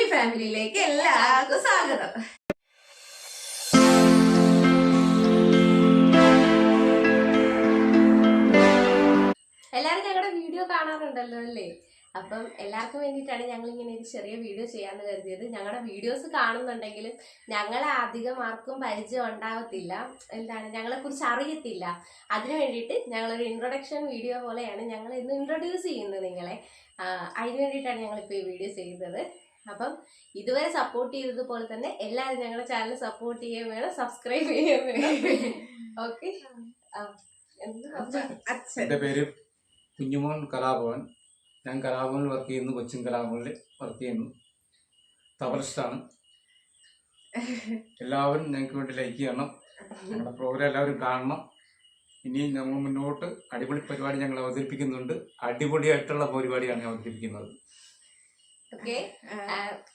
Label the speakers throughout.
Speaker 1: Mummy ഫാമിലിയിലേക്ക് എല്ലാവർക്കും സ്വാഗതം.
Speaker 2: എല്ലാവരും ഞങ്ങളുടെ വീഡിയോ കാണാറുണ്ടല്ലോ അല്ലേ? അപ്പം എല്ലാവർക്കും വേണ്ടിയിട്ടാണ് ഞങ്ങൾ ഇങ്ങനെ ഒരു ചെറിയ വീഡിയോ ചെയ്യാമെന്ന് കരുതിയത്. ഞങ്ങളുടെ വീഡിയോസ് കാണുന്നുണ്ടെങ്കിലും ഞങ്ങളെ അധികം ആർക്കും പരിചയം ഉണ്ടാവത്തില്ല. എന്താണ്? ഞങ്ങളെക്കുറിച്ച് അറിയത്തില്ല. അതിനു വേണ്ടിയിട്ട് ഞങ്ങളൊരു ഇൻട്രൊഡക്ഷൻ വീഡിയോ പോലെയാണ് ഞങ്ങൾ ഇന്ന് ഇൻട്രൊഡ്യൂസ് ചെയ്യുന്നത് നിങ്ങളെ. അതിന് വേണ്ടിയിട്ടാണ് ഞങ്ങളിപ്പോൾ ഈ വീഡിയോ ചെയ്യുന്നത്. അപ്പം ഇതുവരെ സപ്പോർട്ട് ചെയ്തതുപോലെ തന്നെ എല്ലാവരും ഞങ്ങളുടെ ചാനൽ സപ്പോർട്ട് ചെയ്യുകയും വേണം സബ്സ്ക്രൈബ് ചെയ്യുകയും വേണം. ഓക്കെ
Speaker 3: എന്റെ പേര് കുഞ്ഞുമോൻ കലാഭവൻ. ഞാൻ കലാഭവനിൽ വർക്ക് ചെയ്യുന്നു കൊച്ചിൻ കലാഭവനിൽ വർക്ക് ചെയ്യുന്നു. തബലിസ്റ്റാണ് എല്ലാവരും ഞങ്ങൾക്ക് വേണ്ടി ലൈക്ക് ചെയ്യണം. നമ്മുടെ പ്രോഗ്രാം എല്ലാവരും കാണണം. ഇനി നമ്മൾ മുന്നോട്ട് അടിപൊളി പരിപാടി ഞങ്ങൾ അവതരിപ്പിക്കുന്നുണ്ട്. അടിപൊളിയായിട്ടുള്ള പരിപാടിയാണ് അവതരിപ്പിക്കുന്നത്.
Speaker 2: ഓക്കെ.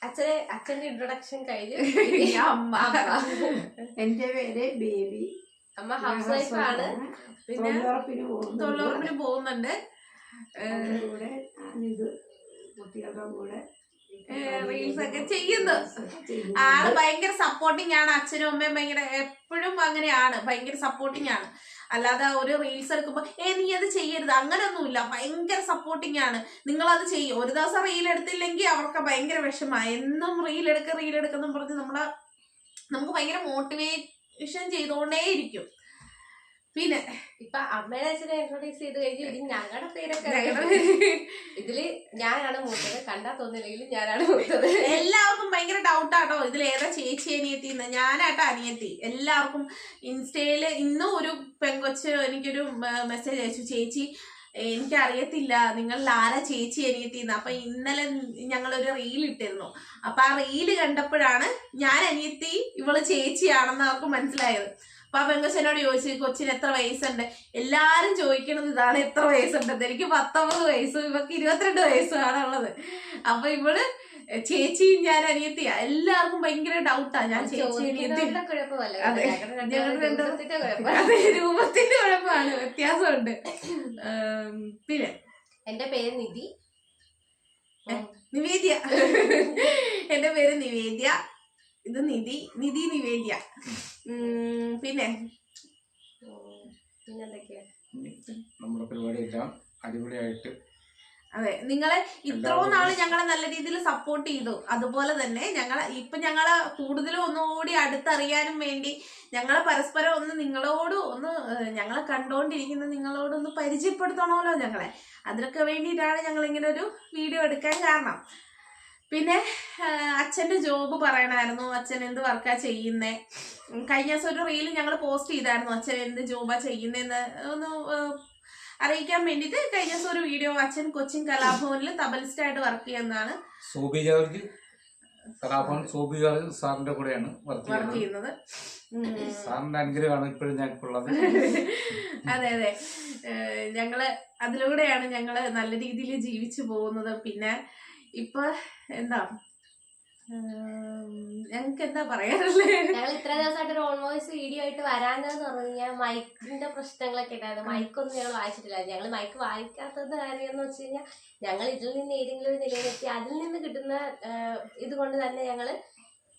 Speaker 2: അച്ഛനെ അച്ഛന്റെ ഇൻട്രൊഡക്ഷൻ കഴിഞ്ഞു
Speaker 1: അമ്മ.
Speaker 4: എന്റെ പേര് ബേബി.
Speaker 2: അമ്മ ഹൗസ് വൈഫ് ആണ്
Speaker 1: പിന്നെ
Speaker 4: തൊഴിലുറപ്പിന് പോകുന്നു
Speaker 1: തൊഴിലുറപ്പിന് പോകുന്നുണ്ട്.
Speaker 4: അവരുടെ കൂടെ ഞാനിത് കുട്ടികളുടെ കൂടെ
Speaker 1: റീൽസ് ഒക്കെ ചെയ്യുന്നു. ആൾ ഭയങ്കര സപ്പോർട്ടിങ് ആണ്. അച്ഛനും അമ്മയും ഭയങ്കര എപ്പോഴും അങ്ങനെയാണ്. ഭയങ്കര സപ്പോർട്ടിങ് ആണ്. അല്ലാതെ ഒരു റീൽസ് എടുക്കുമ്പോ ഏ നീ അത് ചെയ്യരുത്. അങ്ങനെയൊന്നുമില്ല ഭയങ്കര സപ്പോർട്ടിംഗ് ആണ്. നിങ്ങൾ അത് ചെയ്യും. ഒരു ദിവസം റീൽ എടുത്തില്ലെങ്കിൽ അവർക്ക് ഭയങ്കര വിഷമമാണ് എന്നും റീൽ എടുക്ക റീൽ എടുക്കുന്നു പറഞ്ഞ് നമ്മളെ നമുക്ക് ഭയങ്കര മോട്ടിവേഷൻ ചെയ്തോണ്ടേ ഇരിക്കും പിന്നെ
Speaker 2: ഇപ്പൊ അമ്മയുടെ അച്ഛനെ ഇൻട്രൊഡ്യൂസ് ചെയ്ത് കഴിഞ്ഞു ഇനി ഞങ്ങളുടെ പേരൊക്കെ. ഇതിൽ ഞാനാണ് മൂത്തത്. കണ്ടാ തോന്നില്ലെങ്കിലും ഞാനാണ് മൂത്തത്.
Speaker 1: എല്ലാവർക്കും ഭയങ്കര ഡൗട്ടാട്ടോ ഇതിൽ ഏതാ ചേച്ചി അനിയത്തി എന്ന്. ഞാനാട്ടോ അനിയത്തി. എല്ലാവർക്കും ഇൻസ്റ്റയിൽ ഇന്നും ഒരു പെങ്കൊച്ച് എനിക്കൊരു മെസ്സേജ് അയച്ചു. ചേച്ചി എനിക്കറിയത്തില്ല. നിങ്ങളിൽ ആരാ ചേച്ചി അനിയത്തി എന്ന്? അപ്പൊ ഇന്നലെ ഞങ്ങളൊരു റീൽ ഇട്ടിരുന്നു. അപ്പൊ ആ റീൽ കണ്ടപ്പോഴാണ് ഞാൻ അനിയത്തി ഇവൾ ചേച്ചിയാണെന്ന് അവർക്ക് മനസ്സിലായത്. അപ്പൊ ആ പെങ്കച്ചനോട് ചോദിച്ചു കൊച്ചിന് എത്ര വയസ്സുണ്ട്? എല്ലാരും ചോദിക്കണത് ഇതാണ് എത്ര വയസ്സുണ്ടെന്ന് എനിക്ക് പത്തൊമ്പത് വയസ്സും ഇവക്ക് ഇരുപത്തിരണ്ട് വയസ്സുമാണ് ഉള്ളത്. അപ്പൊ ഇവൾ ചേച്ചിയും ഞാൻ അനിയത്തിയാ. എല്ലാവർക്കും ഭയങ്കര ഡൗട്ടാ ഞാൻ
Speaker 2: രൂപത്തിന്റെ കുഴപ്പമാണ്
Speaker 1: അതെ. രൂപത്തിന്റെ കുഴപ്പമാണ്. വ്യത്യാസമുണ്ട്. പിന്നെ?
Speaker 2: എന്റെ പേര് നിധി.
Speaker 1: നിവേദ്യ. എന്റെ പേര് നിവേദ്യ. ഇത് നിധി. നിധി നിവേദ്യ. ഉം, പിന്നെ?
Speaker 2: ഉം, പിന്നെന്തൊക്കെയാ
Speaker 3: ഇനി നമ്മുടെ പരിപാടിയെല്ലാം അടിപൊളിയായിട്ട്
Speaker 1: അതെ നിങ്ങളെ ഇത്രയും നാൾ ഞങ്ങളെ നല്ല രീതിയിൽ സപ്പോർട്ട് ചെയ്തു. അതുപോലെ തന്നെ ഞങ്ങൾ ഇപ്പൊ ഞങ്ങളെ കൂടുതലും ഒന്നുകൂടി അടുത്തറിയാനും വേണ്ടി ഞങ്ങളെ പരസ്പരം ഒന്ന് നിങ്ങളോട് ഒന്ന് ഞങ്ങളെ കണ്ടുകൊണ്ടിരിക്കുന്ന നിങ്ങളോട് ഒന്ന് പരിചയപ്പെടുത്തണമല്ലോ ഞങ്ങളെ. അതിനൊക്കെ വേണ്ടിയിട്ടാണ് ഞങ്ങൾ ഇങ്ങനെ ഒരു വീഡിയോ എടുക്കാൻ കാരണം. പിന്നെ അച്ഛന്റെ ജോബ് പറയണമായിരുന്നു അച്ഛൻ എന്ത് വർക്കാ ചെയ്യുന്നേ? കഴിഞ്ഞ ദിവസം ഒരു റീൽ ഞങ്ങൾ പോസ്റ്റ് ചെയ്തായിരുന്നു. അച്ഛൻ എന്ത് ജോബ ചെയ്യുന്നതെന്ന് ഒന്ന് അറിയിക്കാൻ വേണ്ടിയിട്ട് കഴിഞ്ഞ ദിവസം ഒരു വീഡിയോ അച്ഛൻ കൊച്ചിൻ കലാഭവനിൽ തബലിസ്റ്റ് ആയിട്ട് വർക്ക് ചെയ്യുന്നതാണ്.
Speaker 3: സോബി ജോർജ് കലാഭവൻ സോബി ജോർജ് സാറിന്റെ കൂടെയാണ് വർക്ക് ചെയ്യുന്നത്. സാറിന്റെ അനുഗ്രഹമാണ് ഇപ്പോഴും ഞങ്ങൾക്കുള്ളത്.
Speaker 1: അതെ അതെ. ഞങ്ങൾ അതിലൂടെയാണ് ഞങ്ങൾ നല്ല രീതിയിൽ ജീവിച്ചു പോകുന്നത്. പിന്നെ ഇപ്പൊ എന്താ ഞങ്ങൾക്ക് എന്താ പറയാനുള്ളത്
Speaker 2: ഞങ്ങൾ ഇത്ര ദിവസമായിട്ട് ഒരു ഓൺ വോയിസ് വീഡിയോ ആയിട്ട് വരാനെന്ന് പറഞ്ഞു കഴിഞ്ഞാൽ മൈക്കിന്റെ പ്രശ്നങ്ങളൊക്കെ ഉണ്ടായിരുന്നു. മൈക്കൊന്നും ഞങ്ങൾ വായിച്ചിട്ടില്ല ഞങ്ങൾ മൈക്ക് വായിക്കാത്തത് കാര്യം എന്ന് വെച്ച് കഴിഞ്ഞാൽ ഞങ്ങൾ ഇതിൽ നിന്ന് ഏതെങ്കിലും ഒരു നിലയിലെത്തി. അതിൽ നിന്ന് കിട്ടുന്ന ഇതുകൊണ്ട് തന്നെ ഞങ്ങൾ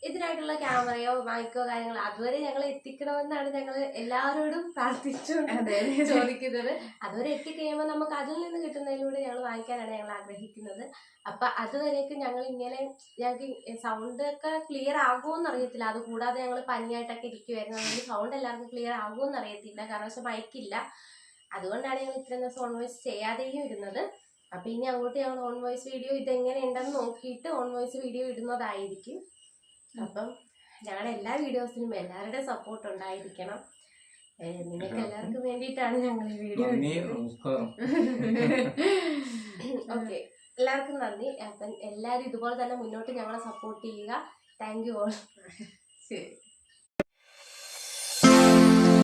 Speaker 2: ഇതിനായിട്ടുള്ള ക്യാമറയോ മൈക്കോ കാര്യങ്ങളോ അതുവരെ ഞങ്ങൾ എത്തിക്കണമെന്നാണ് ഞങ്ങൾ എല്ലാവരോടും പ്രാർത്ഥിച്ചുകൊണ്ട്
Speaker 1: അതെ.
Speaker 2: ചോദിക്കുന്നത്. അതുവരെ എത്തിക്കഴിയുമ്പോൾ നമുക്ക് അതിൽ നിന്ന് കിട്ടുന്നതിലൂടെ ഞങ്ങൾ വാങ്ങിക്കാനാണ് ഞങ്ങൾ ആഗ്രഹിക്കുന്നത്. അപ്പൊ അതുവരേക്ക് ഞങ്ങൾ ഇങ്ങനെ ഞങ്ങൾക്ക് സൗണ്ട് ഒക്കെ ക്ലിയർ ആകുമോ അറിയത്തില്ല. അത് കൂടാതെ ഞങ്ങൾ പനിയായിട്ടൊക്കെ ഇരിക്കുമായിരുന്നു അതുകൊണ്ട് സൗണ്ട് എല്ലാവർക്കും ക്ലിയർ ആകുമോ അറിയത്തില്ല. കാരണം പക്ഷെ മൈക്കില്ല അതുകൊണ്ടാണ് ഞങ്ങൾ ഇത്രയും ദിവസം ഓൺ വോയിസ് ചെയ്യാതെയും ഇരുന്നത്. അപ്പൊ ഇനി അങ്ങോട്ട് ഞങ്ങൾ ഓൺ വോയിസ് വീഡിയോ ഇതെങ്ങനെ ഉണ്ടെന്ന് നോക്കിയിട്ട് ഓൺ വോയിസ് വീഡിയോ ഇടുന്നതായിരിക്കും. അപ്പം ഞങ്ങളുടെ എല്ലാ വീഡിയോസിനും എല്ലാവരുടെ സപ്പോർട്ട് ഉണ്ടായിരിക്കണം. നിങ്ങൾക്ക് എല്ലാവർക്കും. വേണ്ടിയിട്ടാണ് ഞങ്ങൾ ഈ വീഡിയോ ഓക്കെ. എല്ലാവർക്കും നന്ദി. അപ്പം എല്ലാവരും ഇതുപോലെ തന്നെ മുന്നോട്ട് ഞങ്ങളെ സപ്പോർട്ട് ചെയ്യുക. താങ്ക് യു ഓൾ
Speaker 1: ശരി.